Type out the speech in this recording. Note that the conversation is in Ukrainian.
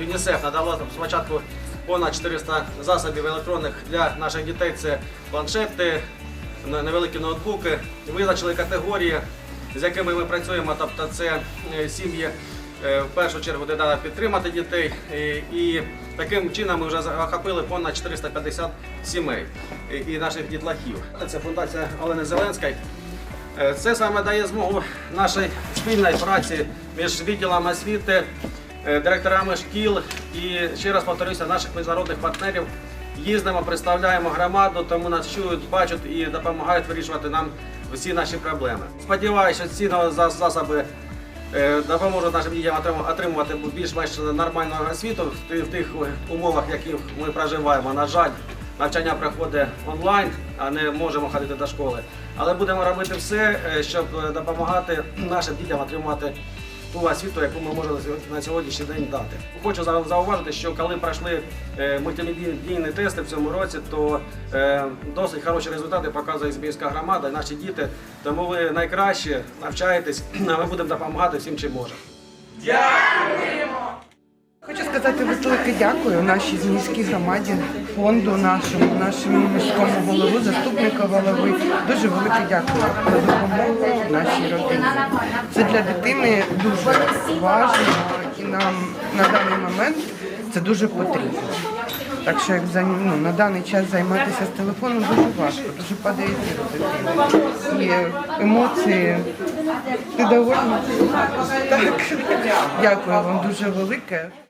ЮНІСЕФ надало спочатку понад 400 засобів електронних для наших дітей. Це планшети, невеликі ноутбуки. Визначили категорії, з якими ми працюємо. Тобто це е, сім'ї е, в першу чергу, де треба підтримати дітей. І, і таким чином ми вже охопили понад 450 сімей і, наших дітлахів. Це фундація Олени Зеленської. Е, Це саме дає змогу нашій спільної праці між відділами освіти, е, директорами шкіл і ще раз повторюся, наших міжнародних партнерів. Їздимо, представляємо громаду, тому нас чують, бачать і допомагають вирішувати нам всі наші проблеми. Сподіваюся, що ці за- засоби е, допоможуть нашим дітям отримувати більш-менш нормальну освіту в тих умовах, в яких ми проживаємо. На жаль, навчання проходить онлайн, а не можемо ходити до школи. Але будемо робити все, е, щоб е, допомагати нашим дітям отримати ту освіту, яку ми можемо на сьогоднішній день дати. Хочу зауважити, що коли пройшли е, мультимедійні тести в цьому році, то е, досить хороші результати показує Збійська громада, наші діти. Тому ви найкраще навчаєтесь, а ми будемо допомагати всім, чим можемо. Хочу сказати велике дякую нашій міській громаді, фонду нашому, нашому міському голову, заступнику голови. Дуже велике дякую за допомогу нашій родині. Це для дитини дуже важливо і нам на даний момент це дуже потрібно. Так що як ну, на даний час займатися з телефоном дуже важко, дуже падає зір. І емоції. Ти довольна? Так. Дякую вам дуже велике.